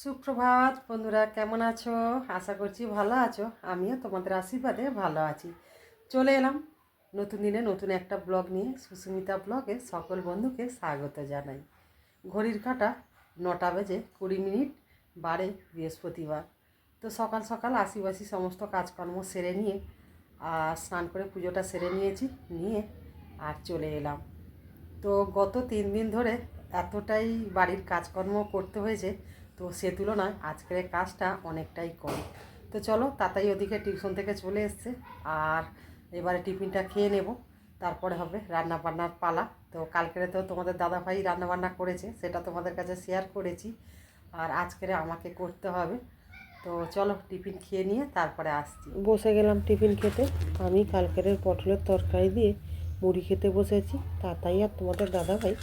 সুপ্রভাত বন্ধুরা, কেমন আছো? আশা করছি ভালো আছো। আমিও তোমাদের আশীর্বাদে ভালো আছি। চলে এলাম নতুন দিনে নতুন একটা ব্লগ নিয়ে। সুস্মিতা ব্লগে সকল বন্ধুকে স্বাগত জানাই। ঘড়ির কাটা নটা বেজে কুড়ি মিনিট, বারে বৃহস্পতিবার। তো সকাল সকাল আশিবাসি সমস্ত কাজকর্ম সেরে নিয়ে আর স্নান করে পুজোটা সেরে নিয়েছি, নিয়ে আর চলে এলাম। তো গত তিন দিন ধরে এতটাই বাড়ির কাজকর্ম করতে হয়েছে তো সে তুলনায় আজকের কাজটা অনেকটাই কম। তো চলো তাতাই ওদিকে টিউশন থেকে চলে এসছে আর এবারে টিফিনটা খেয়ে নেব। তারপরে হবে রান্না বান্নার পালা। তো কালকের তো তোমাদের দাদাভাই রান্না বান্না করেছে, সেটা তোমাদের কাছে শেয়ার করেছি। আর আজকের আমাকে করতে হবে। তো চলো টিফিন খেয়ে নিয়ে তারপরে আসছি। বসে গেলাম টিফিন খেতে। আমি কালকের পটলের তরকারি দিয়ে মুড়ি খেতে বসেছি। তাতাই আর তোমাদের দাদাভাই,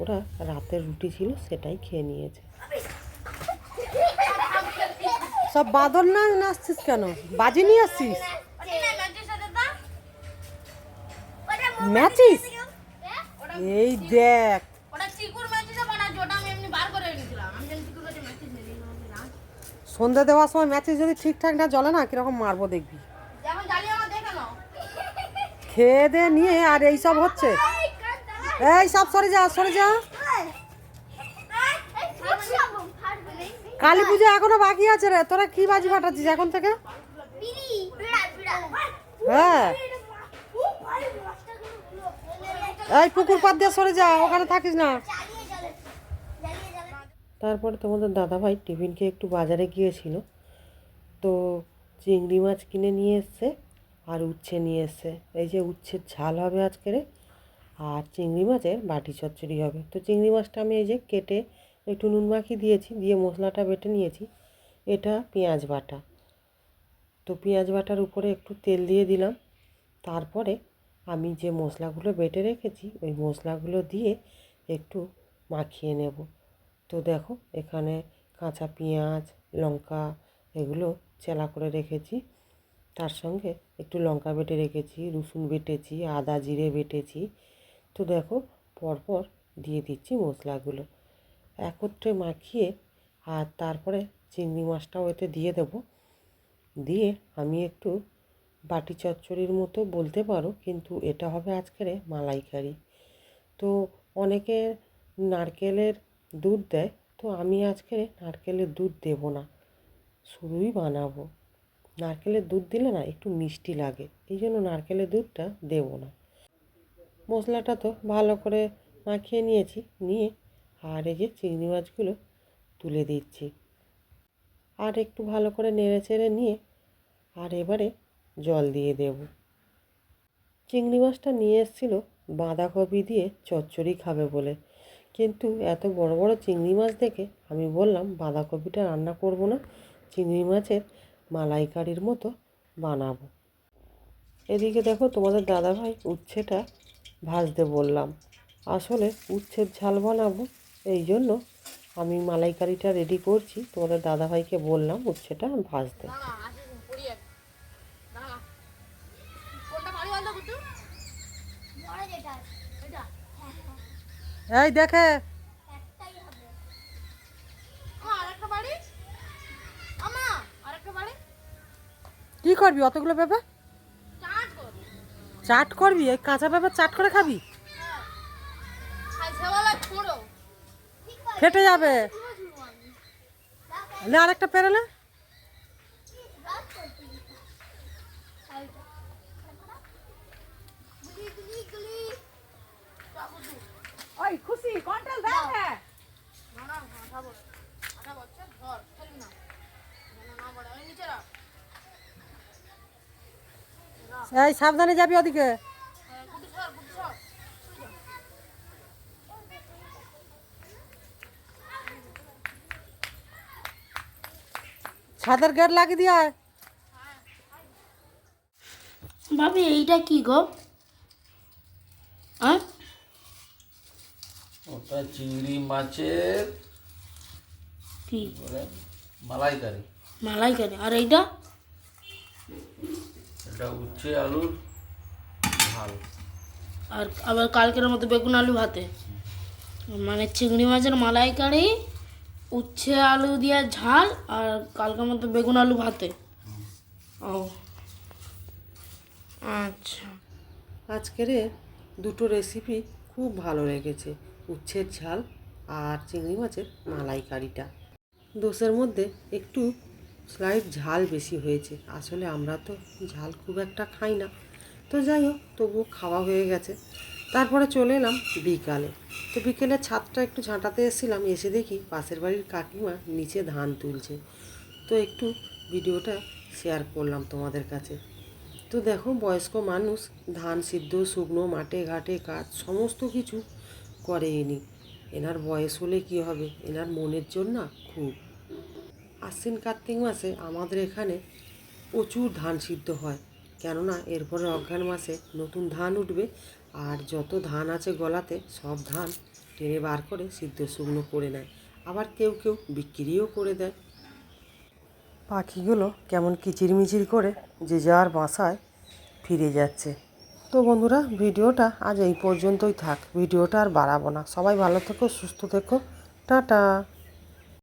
ওরা রাতের রুটি ছিল সেটাই খেয়ে নিয়েছে। সব বাদর না নাচছিস কেন? বাজি নিয়ে আসছিস? ম্যাচিস এই দেখ। সন্ধ্যা দেওয়ার সময় ম্যাচিস যদি ঠিকঠাক না জ্বলে না, কীরকম মারবো দেখবি? খেয়ে দে, নিয়ে আর এই সব হচ্ছে। এই সব সরে যা সরে যা। কালী পুজো এখনও বাকি আছে রে। তোরা কি বাজি ফাটাচ্ছিস এখন থেকে? হ্যাঁ। এই পুকুর পাত দিয়ে সরে যা ওখানে থাকিস না। তারপরে তোমাদের দাদাভাই টিফিন খেয়ে একটু বাজারে গিয়েছিল। তো চিংড়ি মাছ কিনে নিয়ে এসছে আর উচ্ছে নিয়ে এসছে। এই যে উচ্ছের ঝাল হবে আজকেরে আর চিংড়ি মাছের বাটি চচ্চড়ি হবে। তো চিংড়ি মাছটা আমি এই যে কেটে একটু নুন মাখি দিয়েছি, দিয়ে মশলাটা বেটে নিয়েছি। এটা পেঁয়াজ বাটা। তো পেঁয়াজ বাটার উপরে একটু তেল দিয়ে দিলাম। তারপরে আমি যে মশলাগুলো বেটে রেখেছি, ওই মশলাগুলো দিয়ে একটু মাখিয়ে নেব। তো দেখো, এখানে কাঁচা পেঁয়াজ, লঙ্কা, এগুলো চেলা করে রেখেছি। তার সঙ্গে একটু লঙ্কা বেটে রেখেছি, রসুন বেটেছি, আদা জিরে বেটেছি। তো দেখো, পরপর দিয়ে দিচ্ছি মশলাগুলো। একত্রে মাখিয়ে আর তারপরে চিংড়ি মাছটাও এতে দিয়ে দেব। দিয়ে আমি একটু বাটি চচ্চড়ির মতো বলতে পারো, কিন্তু এটা হবে আজকের মালাইকারি। তো অনেকে নারকেলের দুধ দেয়, তো আমি আজকে নারকেলের দুধ দেব না শুধুই বানাবো। নারকেলের দুধ দিলে না একটু মিষ্টি লাগে, এই জন্য নারকেলের দুধটা দেবো না। মশলাটা তো ভালো করে মাখিয়ে নিয়েছি, নিয়ে আর এই যে চিংড়ি মাছগুলো তুলে দিচ্ছি। আর একটু ভালো করে নেড়ে চেড়ে নিয়ে আর এবারে জল দিয়ে দেব। চিংড়ি মাছটা নিয়ে এসেছিল বাঁধাকপি দিয়ে চচ্চড়ি খাবে বলে। কিন্তু এত বড় বড় চিংড়ি মাছ দেখে আমি বললাম, বাঁধাকপিটা রান্না করব না, চিংড়ি মাছের মালাইকারির মতো বানাবো। এদিকে দেখো তোমাদের দাদাভাই উচ্ছেটা ভাজতে বললাম, আসলে উচ্ছের ঝাল বানাবো এই জন্য আমি মালাইকারিটা রেডি করছি। তোমাদের দাদাভাইকে বললাম উচ্ছেটা ভাজতে। এই দেখে। আমা আরেকটা বাড়ি। আমা আরেকটা বাড়ি। কি করবি অতগুলো পেঁপে? চাট করবি? এই কাঁচা পেঁপে চাট করে খাবি? হ্যাঁ। ছোড়ো ফেটে যাবে। না আরেকটা পেরেলে ওই খুশি কন্ট্রোল দাও হ্যাঁ না না আঠা বড় আঠা বচ্ছে ধর ফেলবি না না না বড় ওই নিচে রাখ। এই সাবধানে যাবি ওদিকে হ্যাঁ, গুটি সর গুটি সর ছাদের গেট লাগিয়ে দিয়ে ভাবি এইটা কি গো? হ্যাঁ ওটা চিংড়ি মাছের কি? বলে মালাইকারি। মালাইকারি। আর এইটা? এটা উচ্ছে আলুর ঝাল। আর আবার কালকের মতো বেগুন আলু ভাতে। মানে চিংড়ি মাছের মালাইকারি উচ্ছে আলু দিয়ে ঝাল আর কালকের মতো বেগুন আলু ভাতে। ও। আচ্ছা। আজকের দুটো রেসিপি খুব ভালো লেগেছে, উচ্ছের ঝাল আর চিংড়ি মাছের মালাইকারিটা। দোষের মধ্যে একটু স্লাইড ঝাল বেশি হয়েছে, আসলে আমরা তো ঝাল খুব একটা খাই না। তো যাই হোক, তবুও খাওয়া হয়ে গেছে। তারপরে চলে এলাম বিকালে। তো বিকেলে ছাদটা একটু ঝাঁটাতে এসেছিলাম, এসে দেখি পাশের বাড়ির কাকিমা নিচে ধান তুলছে। তো একটু ভিডিওটা শেয়ার করলাম তোমাদের কাছে। তো দেখো বয়স্ক মানুষ ধান সিদ্ধ, শুকনো, মাঠে ঘাটে কাজ সমস্ত কিছু করে এনি। এনার বয়স হলে কি হবে? এনার মনের জন্য খুব। আশ্বিন কার্তিক মাসে আমাদের এখানে প্রচুর ধান সিদ্ধ হয়। কেননা এরপরে অঘ্রাণ মাসে নতুন ধান উঠবে আর যত ধান আছে গলাতে, সব ধান টেনে বার করে সিদ্ধ শুকনো করে নেয়। আবার কেউ কেউ বিক্রিও করে দেয়। পাখিগুলো কেমন কিচিরমিচির করে যে যার বাসায় ফিরে যাচ্ছে। তো বন্ধুরা, ভিডিওটা আজ এই পর্যন্তই থাক। ভিডিওটা আর বাড়াবো না। সবাই ভালো থেকো, সুস্থ থেকো। টাটা!